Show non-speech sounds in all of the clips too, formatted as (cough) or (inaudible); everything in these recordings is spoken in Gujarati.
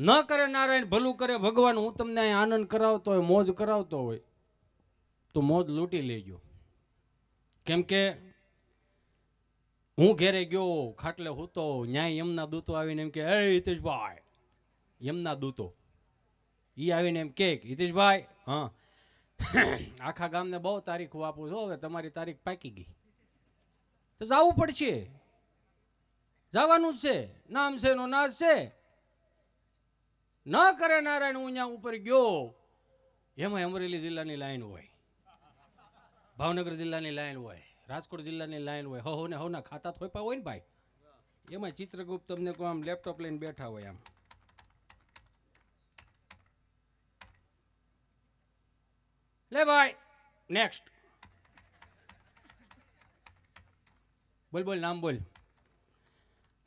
ન કરે નારાયણ, ભલું કરે ભગવાન, હું તમને અહીં આનંદ કરાવતો હોય, મોજ કરાવતો હોય, તો મોજ લૂંટી લેજો. કેમ કે હું ઘેરે ગયો, ખાટલે હૂતો, ન્યાય યમના દૂતો આવીને એમ કે, હે હિતેશભાઈ. યમના દૂતો. એ આવીને એમ કે, હિતેશભાઈ, હા, આખા ગામને બહુ તારીખો આપું છું, હવે તમારી તારીખ પાકી ગઈ. તો જવું પડશે. જવાનું છે. નામ છે નો નાશ છે. ન કરે નારાયણ અહીંયા ઉપર ગયો. એમાં અમરેલી જિલ્લાની લાઈન હોય, ભાવનગર જિલ્લાની લાઈન હોય, રાજકોટ જિલ્લાની લાઈન હોય, હો ને હવના ખાતા થોપા હોય ને ભાઈ. એમાં ચિત્રગુપ્ત તમને કોઈ આમ લેપટોપ લઈને બેઠા હોય આમ. લે ભાઈ નેક્સ્ટ બોલ બોલ, નામ બોલ.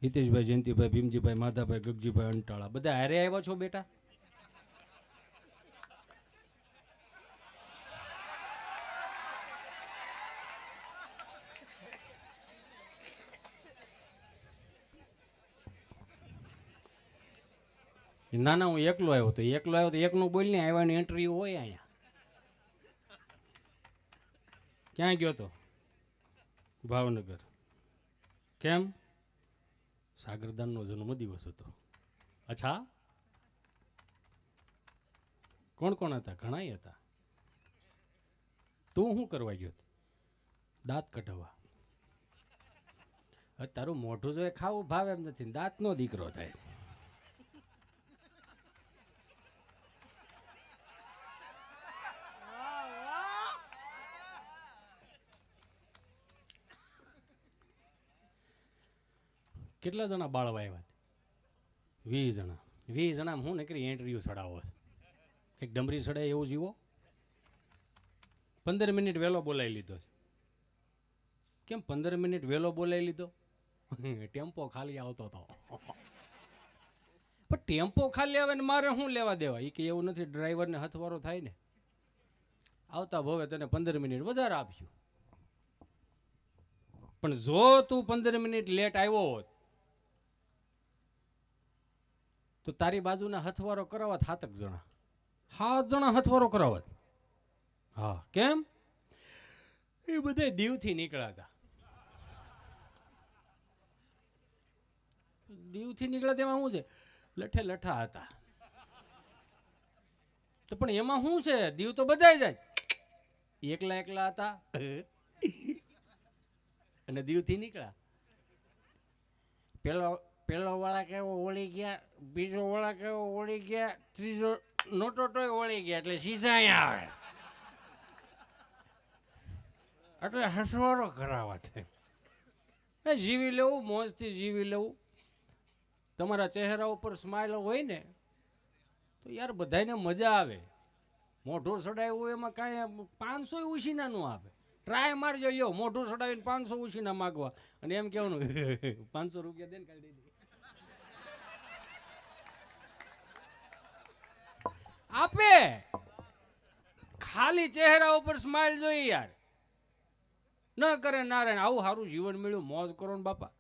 હિતેશભાઈ, જયંતિભાઈ, ભીમજીભાઈ, માધાભાઈ, ગગજીભાઈ, અંટાળા. બધા હારે આવ્યા છો બેટા? ના ના, હું એકલો આવ્યો તો. એકલો આવ્યો તો એકનું બોલ ને આવ્યાની એન્ટ્રી હોય અહીંયા. ક્યાં ગયો તો? ભાવનગર. કેમ? સાગરદાનનો જન્મદિવસ હતો. અચ્છા. કોણ કોણ હતા? ઘણાય હતા. તું શું કરવા ગયો દાંત કઢાવવા. તારું મોઢું જો ખાવું ભાવ એમ નથી. દાંતનો દીકરો થાય કેટલા જણા બાળવા આવ્યા વીસ જણા. વીસ જણા હું નીકળી એન્ટ્રીઓ ચડાવો છે. કંઈક ડમરી સડાય એવું જીવો? પંદર મિનિટ વહેલો બોલાવી લીધો છે. કેમ પંદર મિનિટ વહેલો બોલાવી લીધો? ટેમ્પો ખાલી આવતો હતો પણ ટેમ્પો ખાલી આવે ને મારે શું લેવા દેવા? એ કે એવું નથી, ડ્રાઈવરને હથવારો થાય ને. આવતા ભવે તને પંદર મિનિટ વધારે આપશું. પણ જો તું પંદર મિનિટ લેટ આવ્યો હોત તો તારી બાજુના હથવારો કરાવત હાતક જણા. હાથ જણા હથવારો કરાવત. હા, કેમ? એ બધા દીવથી નીકળ્યા હતા દીવથી નીકળ્યા તેમાં શું છે? લઠે લઠા હતા. તો પણ એમાં શું છે? દીવ તો બધા જાય. એકલા એકલા હતા. અને દીવથી નીકળ્યા. પેલો પેલો વાળા કેવો ઓળી ગયા બીજો વાળા કેવો ઓળી ગયા, ત્રીજો નોટો તોય ઓળી ગયા, એટલે સીધા અહીંયા આવે. એટલે હસવારો કરાવવા છે. એ જીવી લેવું, મોજથી જીવી લેવું. તમારા ચહેરા ઉપર સ્માઇલ હોય ને, તો યાર બધાને મજા આવે. મોઢું સડાવ્યું એમાં કાંઈ પાંચસો ઉછીનાનું આવે. ટ્રાય મારજો, લ્યો, મોઢું સડાવીને પાંચસો ઉછીના માગવા. અને એમ કહેવાનું, (laughs) પાંચસો રૂપિયા દે ને કાઢી દે. આપે. ખાલી ચહેરા ઉપર સ્માઇલ જોઈએ યાર. ન કરે નારાયણ, આવું સારું જીવન મળ્યું, મોજ કરો ને બાપા.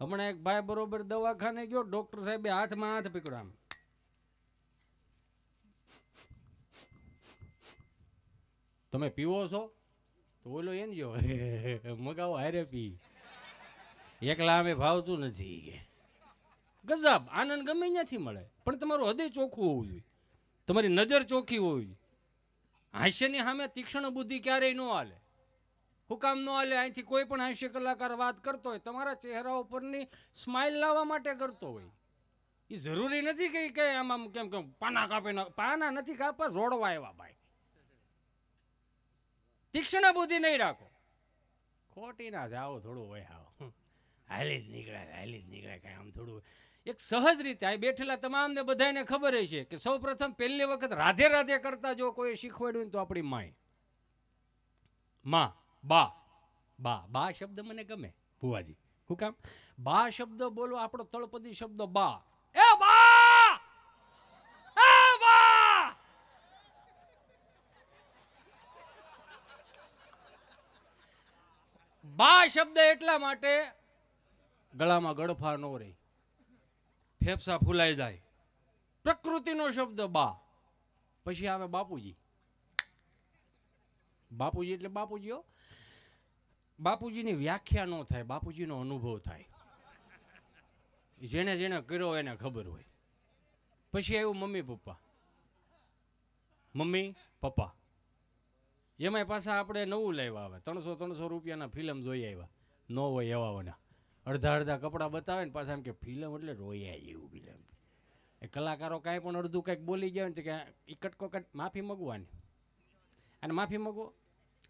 હમણાં એક ભાઈ બરોબર દવાખાને ગયો, ડોક્ટર સાહેબે હાથમાં હાથ પકડ્યો આમ. તમે પીવો છો? તો ઓલો એમ જો, (laughs) મગાવો હારે પી. એકલા અમે ભાવતું નથી ગજબ, આનંદ ગમે ત્યાંથી મળે, પણ તમારું હૃદય ચોખ્ખું હોવું જોઈએ. તમારી નજર ચોખ્ખી હોવી હાસ્યની સામે તીક્ષ્ણ બુદ્ધિ ક્યારેય ન હાલે. હુકામ ન હાલે, અહીંથી કોઈ પણ હાસ્ય કલાકાર વાત કરતો હોય, તમારા ચહેરા ઉપરની સ્માઇલ લાવવા માટે કરતો હોય. એ જરૂરી નથી કે કે આમ કેમ કેમ, પાના કાપી પાના નથી કાપવા રોડવા આવ્યા ભાઈ. તીક્ષ્ણ બુદ્ધિ નહીં રાખો. ખોટી ના જાઓ થોડું હોય આવો હાલી જ નીકળે, હાલી જ નીકળે કાંઈ આમ થોડું. એક સહજ રીતે આ બેઠેલા તમામને બધાને ખબર હશે કે સૌ પ્રથમ પહેલી વખત રાધે રાધે કરતા જો કોઈ શીખવાડ્યું તો આપણી માય. માં, બા બા બા શબ્દ મને ગમે, ભુવાજી. શું કામ? બા શબ્દ બોલો, આપણો તળપદી શબ્દ બા. એ બા! એ બા! બા શબ્દ એટલા માટે ગળામાં ગળફા ન રહે. ફેફસા ફૂલાઈ જાય. પ્રકૃતિનો શબ્દ બા. પછી આવે બાપુજી. બાપુજી એટલે બાપુજીઓ બાપુજીની વ્યાખ્યા ન થાય, બાપુજીનો અનુભવ થાય. જેણે જેણે કર્યો એને ખબર હોય. પછી આવ્યું મમ્મી પપ્પા. મમ્મી, પપ્પા. એમાંય પાછા આપણે નવું લાવ્યા આવે. ત્રણસો ત્રણસો રૂપિયાના ફિલ્મ જોઈ આવ્યા. ન હોય એવાઓના અડધા અડધા કપડાં બતાવે ને પાછા એમ કે ફિલ્મ એટલે રોયા જેવું ફિલ્મ એ કલાકારો કાંઈ પણ અડધું કંઈક બોલી ગયા ને કે એ કટકો કટ માફી મગવાની. અને માફી મગવો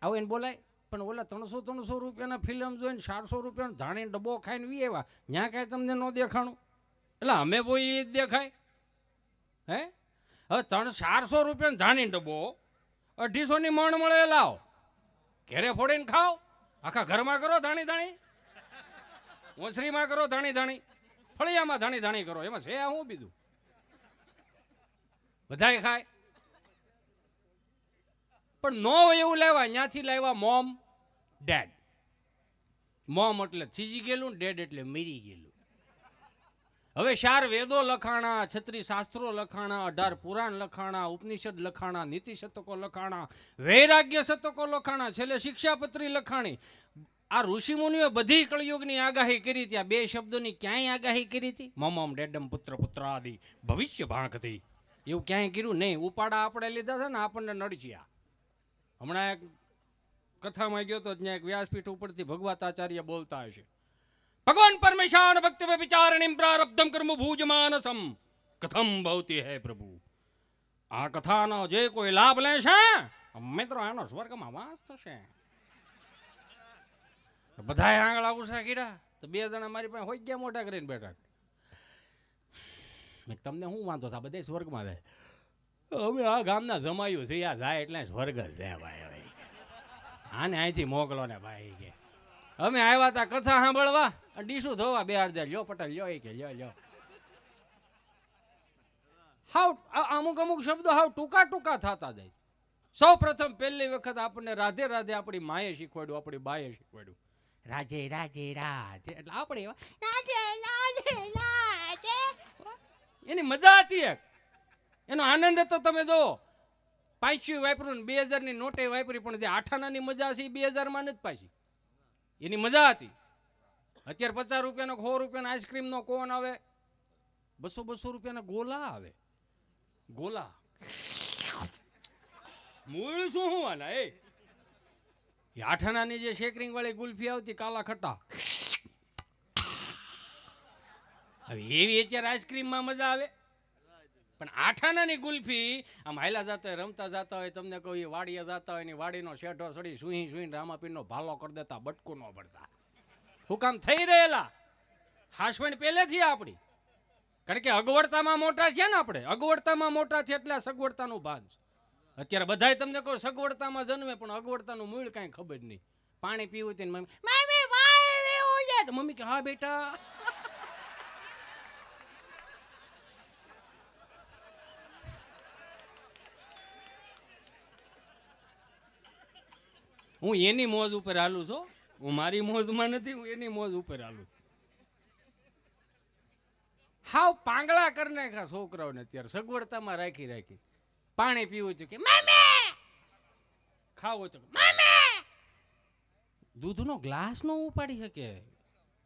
આવું એને બોલાય, પણ ઓલા ત્રણસો ત્રણસો રૂપિયાના ફિલ્મ જોઈને ચારસો રૂપિયાનો ધાણીને ડબ્બો ખાઈને વી એવા ત્યાં કાંઈ તમને ન દેખાણું? એટલે અમે કોઈ એ જ દેખાય. હે? હવે ત્રણ ચારસો રૂપિયાનો ધાણી ડબ્બો, અઢીસોની મણ મળે લાવ. ઘેરે ફોડીને ખાઓ. આખા ઘરમાં કરો ધાણી ધાણી. ઓસરીમાં કરો ધણી ધણી ફળિયામાં ધણી ધણી કરો. એમાં છે હું બીજું? બધાય ખાય? પણ નો એવું લાવ્યા. ત્યાંથી લાવ્યા મોમ, ડેડ. મોમ એટલે થીજી ગયેલું ડેડ એટલે મરી ગયેલું. હવે ચાર વેદો લખાણા, છત્રી શાસ્ત્રો લખાણા, અઢાર પુરાણ લખાણા, ઉપનિષદ લખાણા, નીતિ શતકો લખાણા, વૈરાગ્ય શતકો લખાણા, છેલ્લે શિક્ષાપત્રી લખાણી. આ ઋષિમુનિઓ બધી કળયુગની આગાહી કરી ત્યાં બે શબ્દોની ક્યાંય આગાહી કરી હતી? મમમ ડેડમ પુત્ર પુત્ર આદિ ભવિષ્ય ભાંકતી એવું ક્યાંય કર્યું? નહીં. ઉપાડા આપણે લીધા છે ને, આપણને નડચ્યા હમણાં એક કથામાં ગયો તો ત્યાં એક વ્યાસપીઠ ઉપરથી ભગવતાચાર્ય બોલતા હશે. ભગવાન પરમેશાન ભક્તિ વિચારણી પ્રારબ્ધમ કર્મ ભૂજમાનસમ. કથમ ભવતી હે પ્રભુ. આ કથાનો જે કોઈ લાભ લેશે મિત્રો એનો સ્વર્ગમાં વાસ થશે. બધાય આંગળા ઉષા કીડા તો બે જણા મારી પાસે હોય ગયા મોટા કરીને બેઠા. તમને શું વાંધો? થાય બધા સ્વર્ગમાં જાય. હવે આ ગામના જમાયું છે આ જાય એટલે સ્વર્ગ જ છે ભાઈ હવે. આને અહીંથી મોકલો ને ભાઈ, કે. અમે આવ્યા હતા કથા સાંભળવા. અને ડીશું ધોવા બે અડધા લ્યો પટેલ, લ્યો એ કે, લ્યો લ્યો. હાવ અમુક અમુક શબ્દો હાવ ટૂંકા ટૂંકા થતા જાય. સૌ પ્રથમ પહેલી વખત આપણને રાધે રાધે આપણી માએ શીખવાડ્યું, આપણી બાએ શીખવાડ્યું. રાધે રાજે રાજે. એટલે આપણે એવા, રાજે રાજે રાજે. એની મજા હતી એક. એનો આનંદ તો તમે જો પાંચસી વાપરું ને બે હજારની નોટે વાપરી પણ જે આઠાનાની મજા છે એ બે હજારમાં નથી પાછી. એની મજા હતી. અત્યારે પચાસ રૂપિયાનો સો રૂપિયાનો આઈસ્ક્રીમનો કોન આવે? બસો બસો રૂપિયાના ગોલા આવે. ગોલા. મૂળ શું હું આના એ? એ આઠાનાની જે શેકરિંગ વાળી ગુલ્ફી આવતી, કાલા ખટ્ટા. હવે એવી અત્યારે આઈસ્ક્રીમમાં મજા આવે. પણ આઠાનાની ગુલ્ફી આમ હાયલા જતા હોય રમતા જતા હોય, તમને કહું એ વાડીએ જતા હોય ને વાડીનો શેઢો સડી સુઈ સુઈને રામાપીરનો ભાલો કરી દેતા, બટકું ન પડતા હુકામ થઈ રહેલા? હાસવણ પહેલેથી આપણી. કારણ કે અગવડતામાં મોટા છે ને આપણે. અગવડતામાં મોટા છે એટલે સગવડતાનું ભાન છે. અત્યારે બધાય તમને કહો, સગવડતામાં જન્મે, પણ અગવડતાનું મૂળ કાંઈ ખબર નહીં. પાણી પીવું તેને મમ્મી મમ્મી કે, હા, બેટા. હું એની મોજ ઉપર હાલું છું. હું મારી મોજમાં નથી, હું એની મોજ ઉપર હાલું. હાવ પાંગળા કરી નાખ્યા છોકરાઓને અત્યારે, સગવડતામાં રાખી રાખી. પાણી પીવું છે કે મમ્મી! ખાવું છે મમ્મી! દૂધનો ગ્લાસ નો ઉપાડી શકે.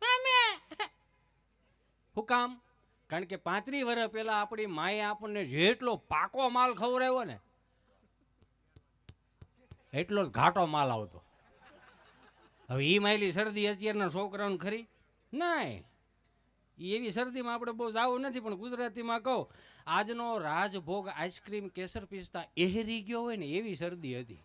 મમ્મી! શું કામ? કારણ કે પાંત્રી વર્ષ પહેલા આપણી માએ આપણને જેટલો પાકો માલ ખવડાવ્યો ને એટલો જ ઘાટો માલ આવતો. હવે એ માયલી શરદી અત્યારના છોકરાઓને ખરી? નહીં. એવી શરદીમાં આપણે બહુ જવું નથી, પણ ગુજરાતીમાં કહો, આજનો રાજભોગ આઈસ્ક્રીમ કેસર પિસ્તા એહરી ગયો હોય ને એવી શરદી હતી.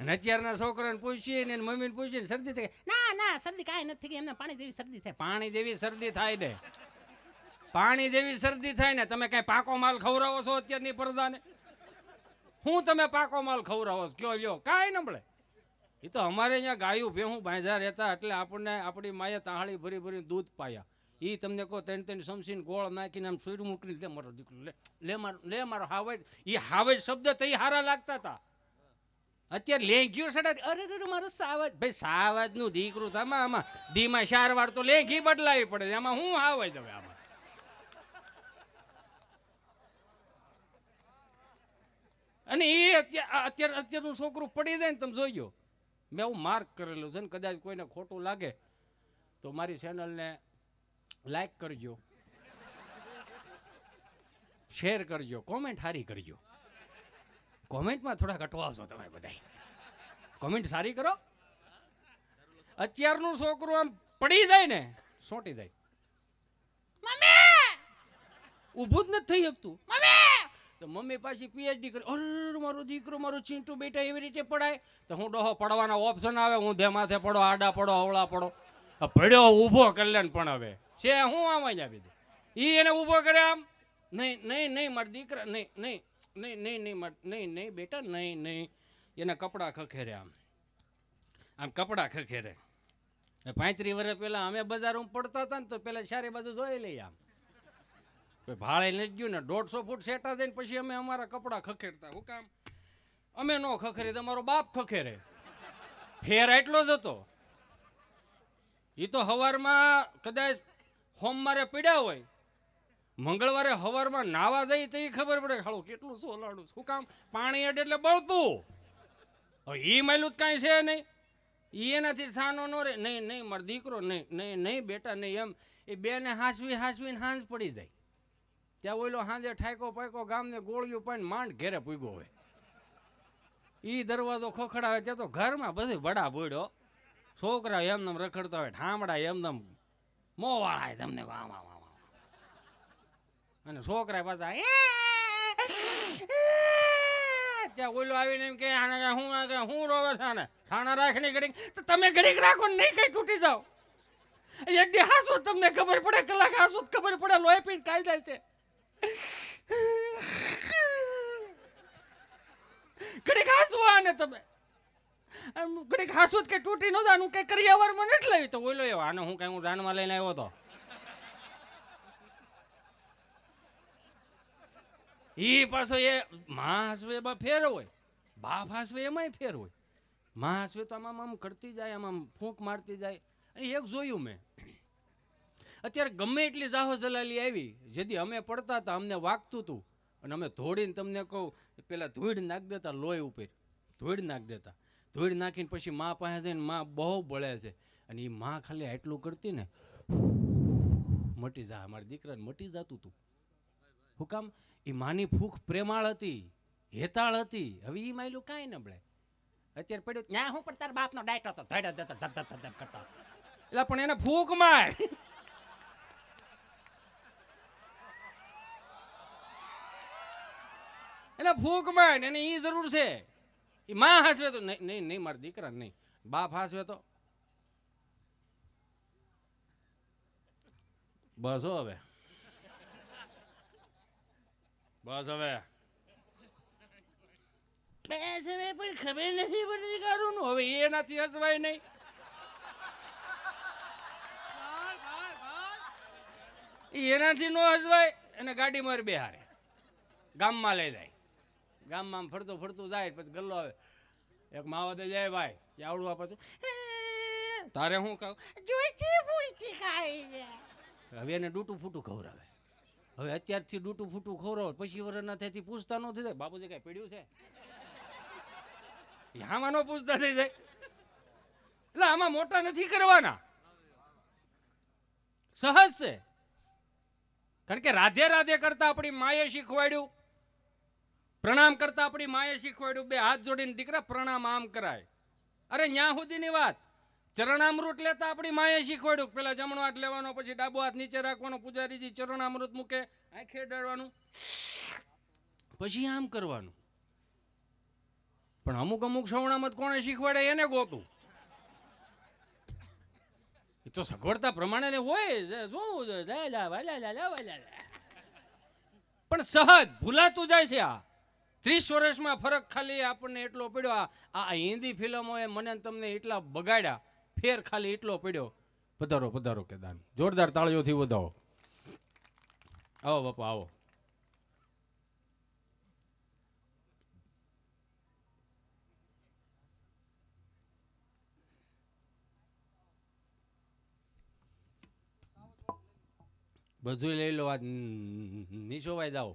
અને અત્યારના છોકરાને પૂછીએ ને મમ્મીને પૂછીએ ને શરદી થાય. ના ના, શરદી કાંઈ નથી થઈ એમને પાણી જેવી શરદી થાય. પાણી જેવી શરદી થાય ને. પાણી જેવી શરદી થાય ને, તમે કાંઈ પાકો માલ ખવડાવો છો અત્યારની પરદાને? હું તમે પાકો માલ ખવડાવો છો? કયો, લ્યો, કાંઈ ન મળે. એ તો અમારે અહીંયા ગાયું ભેહું બાંધા રહેતા એટલે આપણને આપણી માએ તાહાળી ભરી ભરી દૂધ પાયા. એ તમને કહો ત્રણ ત્રણ સમસીને ગોળ નાખીને આમ સોયરું મૂકી લે મારો દીકરો, લે લે મારો લે મારો હાવે એ હાવે શબ્દ તો હારા લાગતા હતા અત્યારે લેંઘ્યું સડા અરે અરે મારો સાવજ. ભાઈ, સાવજનું દીકરું તમે આમાં ધીમા સારવાર તો લેંઘી બદલાવી પડે એમાં હું હાવે હવે આમાં? અને એ અત્યારે અત્યારે, અત્યારનું છોકરું પડી જાય ને તમે જોઈ ગયો મેં આવું માર્ક કરેલું છે ને કદાચ કોઈને ખોટું લાગે તો મારી ચેનલને લાઈક કરજો. શેર કરજો. કોમેન્ટ સારી કરજો. કોમેન્ટમાં થોડાક અટવાવશો તમે બધા કોમેન્ટ સારી કરો. અત્યારનું છોકરું આમ પડી જાય ને સોટી જાય ઊભું જ નથી થઈ શકતું તો મમ્મી પાછી પીએચડી કરી, અરે, મારો દીકરો, મારો ચીંટુ બેટા એવી રીતે પડાય તો હું ડોહો પડવાના ઓપ્શન આવે, હું ધે માથે પડો, આડા પડો, અવળા પડો. પડ્યો ઊભો કલ્યાણ પણ હવે. છે, હું આમ જ આપી દે એ એને ઊભો કરે આમ. નહીં નહીં નહીં, મારા દીકરા, નહીં નહીં નહીં નહીં નહીં, માર, નહીં નહીં, બેટા, નહીં નહીં. એના કપડાં ખખેરે આમ. આમ કપડાં ખખેરે. પાંત્રીસ વર્ષ પહેલાં અમે બજારમાં પડતા હતા ને, તો પહેલાં સારી બાજુ જોઈ લઈએ આમ. ભાડે નથી ગયું ને, દોઢસો ફૂટ સેટા થઈને પછી અમે અમારા કપડાં ખખેડતા, હું કામ? અમે ન ખખેરી તમારો બાપ ખખેરે. ફેર એટલો જ હતો. એ તો હવારમાં કદાચ સોમવારે પીડ્યા હોય, મંગળવારે હવારમાં નાવા જાય તો એ ખબર પડે ખાડું કેટલું સોલાડું શું કામ? પાણી અડે એટલે બળતું. એ માયલું જ કાંઈ છે નહીં. એનાથી સાનો નો રે નહીં નહીં, મારો દીકરો, નહીં નહીં નહીં, બેટા, નહીં, એમ. એ બેને હાંસવી, હાંસવીને હાંજ પડી જાય. ત્યાં ઓઈલો સાંજે ઠાયકો પાયકો ગામને ગોળિયું પાઈને માંડ ઘેરે પૂગ્યો હોય. એ દરવાજો ખોખડાવે ત્યાં તો ઘરમાં બધી બડા બોડ્યો છોકરા એમનેમ રખડતા હોય, ઠામડા એમનેમ મોવાળા તમને આમ વાહ વાહ અને છોકરા પાછા ત્યાં ઓઈલો આવીને એમ કે આને હું કે હું રોવે છે આને? છાણા રાખીને ઘડીક. તો તમે ઘડીક રાખો ને નહીં કંઈ તૂટી જાઓ. એક દી હાસો તમને ખબર પડે, કલાક હાસો ખબર પડે, લોહી પીને કાઈ જાય છે. ઘડીક હાસવા આને તમે. ઘડીક હાસું કે તૂટી ન જાનું કઈ કરિયાવરમાં નથી લેવી તો ઓલો એવો, આને હું કઈ, હું રાનમાં લઈને આવ્યો તો. ઈ પાછો એ માં હાસવે એમાં ફેર હોય, બાપ હાસવે એમાંય ફેર હોય. માં હાસવે તો આમ આમ કરતી જાય, આમ આમ ફૂંક મારતી જાય. એક જોયું મેં. અત્યારે ગમે એટલી જાહો જલાલી આવી, જેથી અમે પડતા હતા, અમને વાગતું હતું અને અમે ધોડીને તમને કહું, પેલા ધૂળ નાખી દેતા, લોહી ઉપર. ધૂળ નાખી દેતા. ધૂળ નાખીને પછી મા પાસે જઈને મા બહુ બળે છે. અને એ મા ખાલી આટલું કરતી ને, મટી જા, મારા દીકરાને મટી જતું હતું હું કામ? એ માની ફૂંક પ્રેમાળ હતી, હેતાળ હતી. હવે એ માયલું કાંઈ ન બળે. અત્યારે પડ્યું ત્યાં હું પણ તારા બાપનો ડાયટો હતો ધડ ધડ ધડ ધડ કરતા. એટલે પણ એને ફૂંક માર. એટલે ફૂંક માર એને એ જરૂર છે. એ માં હાસવે તો નહીં નહીં નહીં મારા દીકરા નહીં બાપ હાસવે તો. બસ હવે. બસ હવે. બસ હવે પણ ખબર નથી પડતી કારું નું હવે એનાથી હસવાય નહીં ઈ એનાથી નો હસવાય અને ગાડી મારી બેહારે ગામમાં લઈ જાય. ગામમાં ફરતું ફરતું જાય પછી ગલ્લો આવે. એક માવતે જાય ભાઈ કે આવડું આ પાછું તારે હું કહું? હવે એને ડૂટું ફૂટું ખવડાવે. હવે અત્યારથી ડૂટું ફૂટું ખવડાવે પછી વરના થયાથી પૂછતા ન થઈ જાય બાપુજી કઈ પીડ્યું છે? હામાં ન પૂછતા થઈ જાય. એટલે આમાં મોટા નથી કરવાના. સહજ છે. કારણ કે રાધે રાધે કરતા આપણી માએ શીખવાડ્યું. પ્રણામ કરતા આપણી માએ શીખવાડ્યું, બે હાથ જોડીને દીકરા, પ્રણામ આમ કરાય. અરે, ન્યા સુધીની વાત. ચરણામૃત લેતા આપણી માએ શીખવાડ્યું. પેલા જમણો હાથ લેવાનો, પછી ડાબો હાથ નીચે રાખવાનો, પૂજારીજી ચરણામૃત મૂકે, આંખે ડરવાનું પછી આમ કરવાનું. પણ અમુક અમુક સવણામત કોણે શીખવાડે એને ગોતું. એ તો સગવડતા પ્રમાણે હોય જોવું. પણ સહજ ભૂલાતું જાય છે આ. ત્રીસ વર્ષમાં ફરક ખાલી આપણને એટલો પડ્યો. આ હિન્દી ફિલ્મોએ મને તમને એટલા બગાડ્યા. ફેર ખાલી એટલો પડ્યો. પધારો પધારો કેદાન જોરદાર તાળીઓથી વધાવો. આવો બાપા, આવો. બધું લઈ લો, આ નીચોવાઈ જાઓ.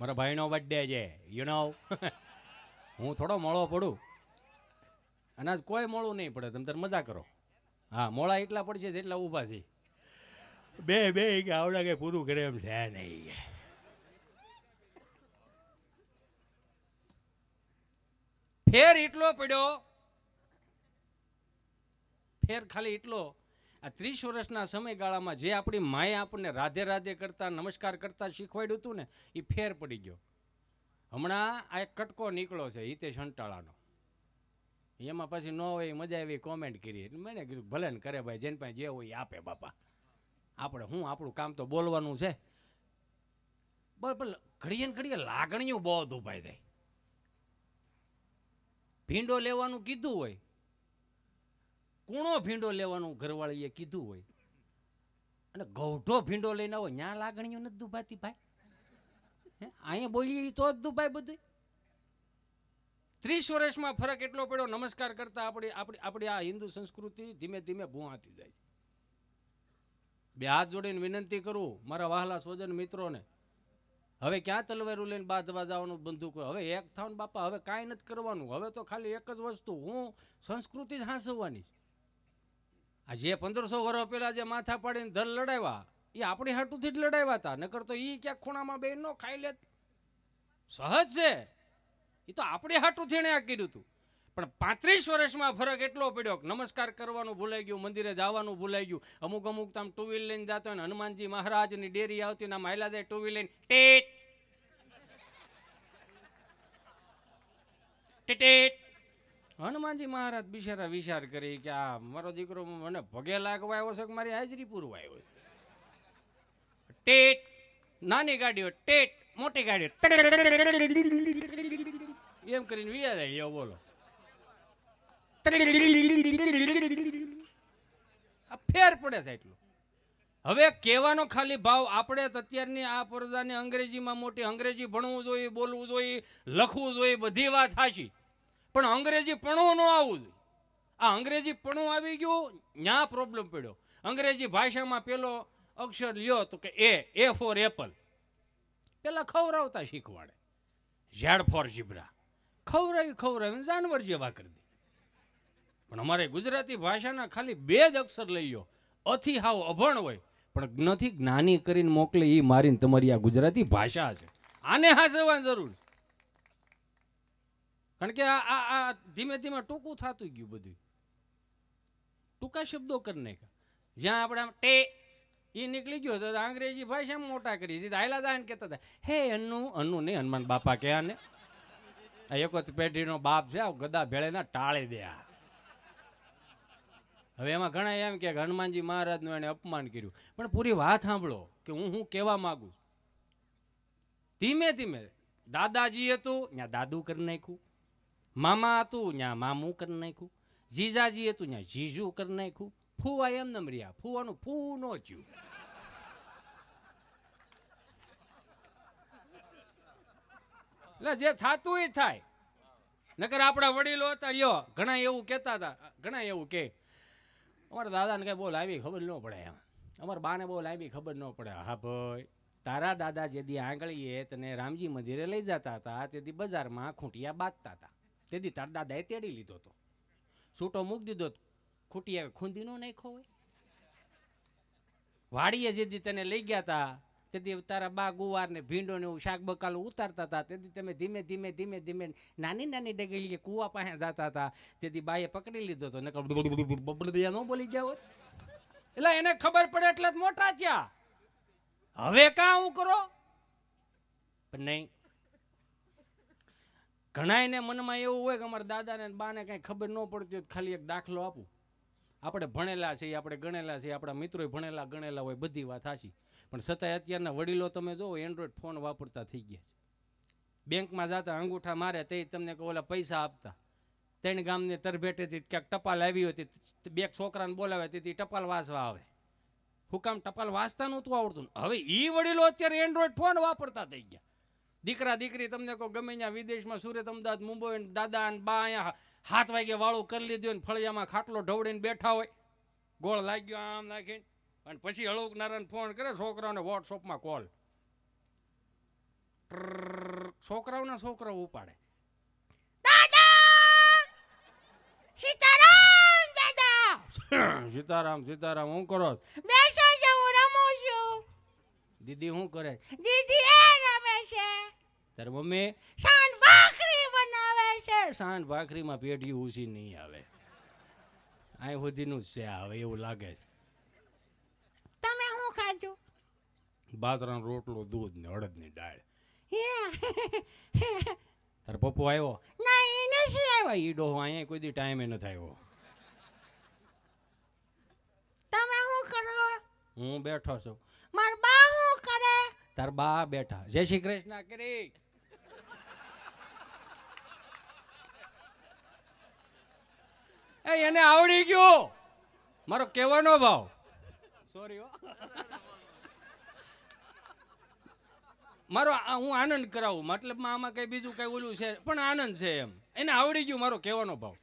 મારા ભાઈનો બર્થડે છે યુ નો (laughs) હું થોડો મોળો પડું. અને આજ કોઈ મોળું નહીં પડે, તમે તાર મજા કરો. હા, મોળા એટલા પડશે જેટલા ઊભા થઈ બે બે કે આવડા કે પૂરું કરે એમ છે નહીં. ફેર એટલો પડ્યો. ફેર ખાલી એટલો. આ ત્રીસ વર્ષના સમયગાળામાં જે આપણી માએ આપણને રાધે રાધે કરતા, નમસ્કાર કરતા શીખવાડ્યું હતું ને એ ફેર પડી ગયો. હમણાં આ એક કટકો નીકળો છે, હિતેશ અંટાળાનો એમાં પછી ન હોય, મજા આવી કોમેન્ટ કરી એટલે મેં કીધું, ભલે ને કરે ભાઈ, જેને પાસે જે હોય આપે, બાપા. આપણે, હું આપણું કામ તો બોલવાનું છે. બરાબર ઘડીએ ને ઘડીએ લાગણીઓ બહુ દુભાઈ થાય. ભીંડો લેવાનું કીધું હોય કૂણો ભીંડો લેવાનું ઘરવાળીએ કીધું હોય. અને ગૌઢો ભીંડો લઈને આવો ત્યાં લાગણીઓ નથી દુભાતી ભાઈ? અહીંયા બોલીએ તો જ દુભાઈ બધું ત્રીસ વર્ષમાં ફરક એટલો પડ્યો, નમસ્કાર કરતા આપણી આપણી આપણી આ હિન્દુ સંસ્કૃતિ ધીમે ધીમે ભૂહાતી જાય છે. બે હાથ જોડીને વિનંતી કરું, મારા વહાલા સ્વજન મિત્રોને, હવે ક્યાં તલવારું લઈને બાંધવા જવાનું બંદૂક હોય? હવે એક થાવ બાપા, હવે કાંઈ નથી કરવાનું. હવે તો ખાલી એક જ વસ્તુ, હું સંસ્કૃતિ જ હાંસવવાની. આ જે પંદરસો વર્ષ પહેલા જે માથા પાડીને ધર લડાવ્યા, એ આપણી હાટુથી જ લડાવ્યા હતા. નકર તો એ ક્યાંક ખૂણામાં બેન નો ખાઈ લેત. સહજ છે. એ તો આપણી હાટુથી એણે આ કર્યું હતું. પણ પાંત્રીસ વર્ષમાં ફરક એટલો પડ્યો કે નમસ્કાર કરવાનું ભૂલાઈ ગયું, મંદિરે જવાનું ભૂલાઈ ગયું. અમુક અમુક આમ ટુ વ્હીલ લઈને જતો ને, હનુમાનજી મહારાજની ડેરી આવતી ને માયલા જાય ટુ વ્હીલ લઈને, ટેટ ટેટેટ હનુમાનજી મહારાજ બિચારા વિચાર કરી કે આ મારો દીકરો મને ભગે લાગવા આવ્યો છે કે મારી હાજરી પૂરવા આવ્યો છે? ટેટ, નાની ગાડીઓ, ટેટ, મોટી ગાડીઓ એમ કરીને વિયા જાય બોલો. આ ફેર પડે છે એટલું. હવે કહેવાનો ખાલી ભાવ આપણે અત્યારની આ પરદાને અંગ્રેજીમાં મોટી અંગ્રેજી ભણવું જોઈએ, બોલવું જોઈએ, લખવું જોઈએ, બધી વાત હાશી પણ અંગ્રેજી પણું ન આવવું જોઈએ. આ અંગ્રેજી પણું આવી ગયું, ન્યા પ્રોબ્લેમ પડ્યો. અંગ્રેજી ભાષામાં પેલો અક્ષર લ્યો તો કે એ એ ફોર એપલ પેલા ખવરાવતા શીખવાડે. ઝેડ ફોર જીબ્રા ખવરાવી ખવરાવી જાનવર જેવા કરી દે. પણ અમારે ગુજરાતી ભાષાના ખાલી બે જ અક્ષર લઈ લો અથી હાવ અભણ હોય, પણ નથી જ્ઞાની કરીને મોકલે એ મારીને તમારી આ ગુજરાતી ભાષા છે. આને હાંસવાની જરૂર કારણ કે આ આ ધીમે ધીમે ટૂંકું થતું ગયું બધું. ટૂંકા શબ્દો કરી નાખ્યા. જ્યાં આપણે આમ ટે એ નીકળી ગયો તો અંગ્રેજી ભાષા મોટા કરી દીધી. આયલા દાન કહેતા હતા, હે અન્નુ અન્નુ નહીં, હનુમાન બાપા કે આને. આ એક વખત પેઢીનો બાપ છે આ ગદા ભેળે ના ટાળી દે હવે એમાં ઘણા એમ કે હનુમાનજી મહારાજનું એને અપમાન કર્યું. પણ પૂરી વાત સાંભળો કે હું હું કહેવા માગું ધીમે ધીમે દાદાજી હતું, ત્યાં દાદુ કરી નાખ્યું. મામા હતું ત્યાં મામું કરી નાખ્યું, જીજાજી હતું ત્યાં જીજુ કરી નાખ્યું ફૂવા એમ નમ રહ્યા, ફૂવાનું ફૂ નો થયું. એટલે જે થતું એ થાય. નકર આપણા વડીલો હતા યો ઘણા એવું કહેતા હતા, ઘણા એવું કે, અમારા દાદાને કઈ બહુ લાવી ખબર ન પડે એમ. અમારા બાને બહુ લાવી ખબર ન પડે. હા ભાઈ, તારા દાદા જેદી આંગળીએ તને રામજી મંદિરે લઈ જતા હતા તેથી બજારમાં ખૂંટિયા બાંધતા હતા. તેથી તાર દાદાએ તેડી લીધો હતો છૂટો મૂકી દીધો તો ખૂંદી ખૂંદીનો નાખ્યો હોય વાડીએ જેથી તને લઈ ગયા હતા તેથી તારા બા ગુવાર ને ભીંડો ને એવું શાક બકાલું ઉતારતા હતા તેથી તમે ધીમે ધીમે ધીમે ધીમે નાની નાની ડગેલી કૂવા પાસે જતા હતા તેથી બાએ પકડી લીધો હતો નકર બબડિયા ન બોલી ગયા હોત એટલે એને ખબર પડે એટલે જ મોટા થયા હવે કાં હું કરો પણ નહીં ઘણા એને મનમાં એવું હોય કે અમારા દાદાને બાને કાંઈ ખબર ન પડતી હોય ખાલી એક દાખલો આપું. આપણે ભણેલા છીએ, આપણે ગણેલા છીએ, આપણા મિત્રોએ ભણેલા, ગણેલા હોય, બધી વાત હાચી. પણ છતાંય અત્યારના વડીલો તમે જુઓ એન્ડ્રોઈડ ફોન વાપરતા થઈ ગયા છે. બેંકમાં જતા, અંગૂઠા મારે તે તમને કહો, ઓલા પૈસા આપતા. ત્રણ ગામને તરભેટેથી ક્યાંક ટપાલ આવી હતી બે છોકરાને બોલાવે, તેથી ટપાલ વાંચવા આવે. હું કામ ટપાલ વાંચતા નહોતું આવડતું. હવે એ વડીલો અત્યારે એન્ડ્રોઈડ ફોન વાપરતા થઈ ગયા. દીકરા દીકરી તમને કહો ગમે ત્યાં વિદેશમાં સુરત અમદાવાદ મુંબઈ ને દાદા અને બા અહીંયા હાથ વાગે વાળું કરી લીધું ને ફળિયામાં ખાટલો ઢવડીને બેઠા હોય ગોળ લાગ્યો આમ નાખીને અને પછી હળુક નારાયણ ફોન કરે છોકરાઓને વોટ્સઅપમાં કોલ છોકરાઓના છોકરાઓ ઉપાડે. સીતારામ સીતારામ હું કરો દીદી શું કરે? દીદી તારી મમ્મી શાન ભાખરી બનાવે છે. શાન ભાખરીમાં પેઢી ઉસી નહીં આવે. અહીં સુધીનું જ છે આવે એવું લાગે છે. તમે શું ખાજો? બાજરાનો રોટલો દૂધ ને અડદની દાળ. તાર પપ્પુ આવ્યો? ના એ નથી આવ્યો. ઈ ડોહો અહીંયા કોઈ દી ટાઈમે નથી આવ્યો. તમે શું કરો? હું બેઠો છું. માર બા શું કરે? તાર બા બેઠા. જય શ્રી કૃષ્ણ કરી એ, એને આવડી ગયો. મારો કહેવાનો ભાવ. સોરી મારો હું આનંદ કરાવું. મતલબમાં આમાં કઈ બીજું કઈ ઓલું છે, પણ આનંદ છે એમ. એને આવડી ગયું મારો કહેવાનો ભાવ.